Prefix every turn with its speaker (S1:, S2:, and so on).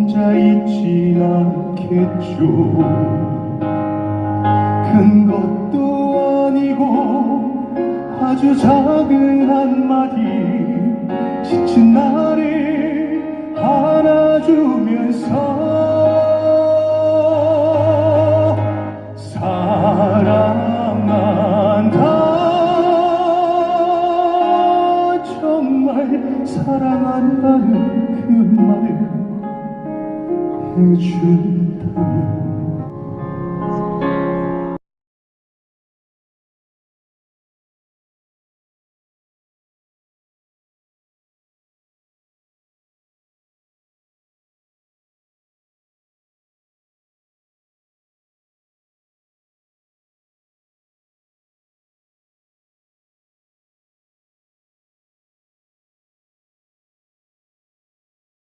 S1: 혼자 있진 않겠죠. 큰 것도 아니고 아주 작은 한마디 지친 나를 안아주면서 사랑한다 정말 사랑한다는 그 말. 해 준다면